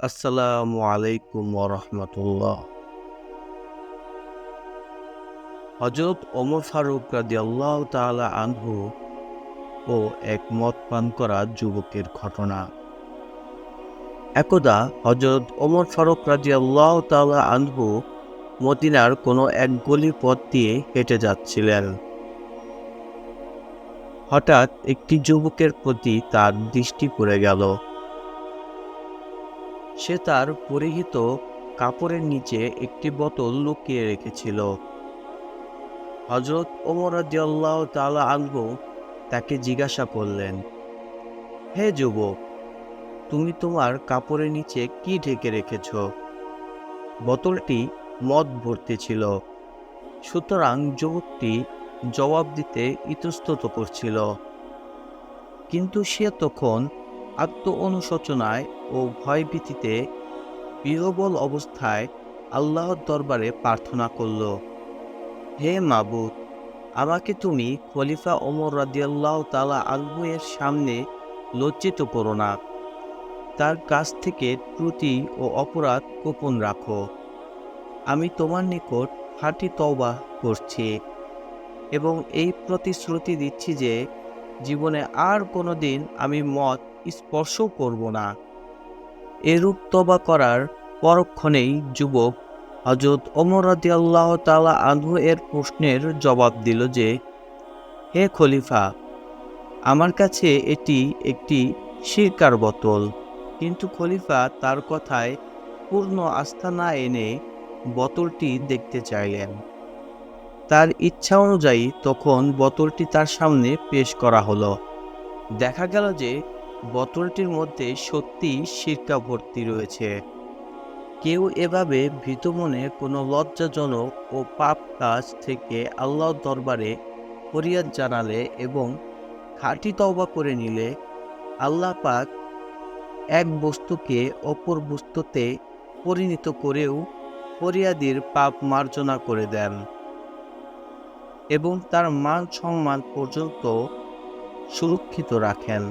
আসসালামু আলাইকুম ওরহমতুল্লাহ হজরত ওমর ফারুক রাজি আল্লাহ তালা আনহু ও এক মদ পান করা যুবকের ঘটনা। একদা হজরত ওমর ফারুক রাজি আল্লাহ তালা আনহু মদিনার কোনো এক গলি পথ দিয়ে হেঁটে যাচ্ছিলেন। হঠাৎ একটি যুবকের প্রতি তার দৃষ্টি পড়ে গেল। সে তার পরিহিত কাপড়ের নিচে একটি বোতল লুকিয়ে রেখেছিল। হজরত ওমর রাদিয়াল্লাহু তাআলা আনহু তাকে জিজ্ঞাসা করলেন, হে যুবক, তুমি তোমার কাপড়ের নিচে কি ঢেকে রেখেছ? বোতলটি মদ ভর্তি ছিল। সুতরাং যুবকটি জবাব দিতে ইতস্তত করছিল। কিন্তু সে তখন আত্ম অনুশোচনায় ও ভয়ভীতিতে বিহবল অবস্থায় আল্লাহর দরবারে প্রার্থনা করল, হে মাবুদ, আমাকে তুমি খলিফা ওমর রাদিয়াল্লাহ তালা আলহু এর সামনে লজ্জিত করো না। তার কাছ থেকে ত্রুটি ও অপরাধ গোপন রাখো। আমি তোমার নিকট হাঁটি তওবা করছি এবং এই প্রতিশ্রুতি দিচ্ছি যে জীবনে আর কোনো দিন আমি মদ স্পর্শ করব না। এরূপ তবা করার পরক্ষণেই যুবক হজরত ওমর রাদি আল্লাহ তালা আনহু এর প্রশ্নের জবাব দিল যে, হে খলিফা, আমার কাছে এটি একটি শিরকার বোতল। কিন্তু খলিফা তার কথায় পূর্ণ আস্থা না এনে বোতলটি দেখতে চাইলেন। তার ইচ্ছা অনুযায়ী তখন বোতলটি তার সামনে পেশ করা হলো। দেখা গেল যে বোতলটির মধ্যে সত্যি সিরকা ভর্তি রয়েছে। কেউ এভাবে ভীত মনে কোনো লজ্জাজনক ও পাপ কাজ থেকে আল্লাহর দরবারে ফরিয়াদ জানালে এবং খাঁটি তওবা করে নিলে আল্লাহ পাক এক বস্তুকে অপর বস্তুতে পরিণত করেও ফরিয়াদির পাপ মার্জনা করে দেন এবং তার মান সম্মান পর্যন্ত সুরক্ষিত রাখেন।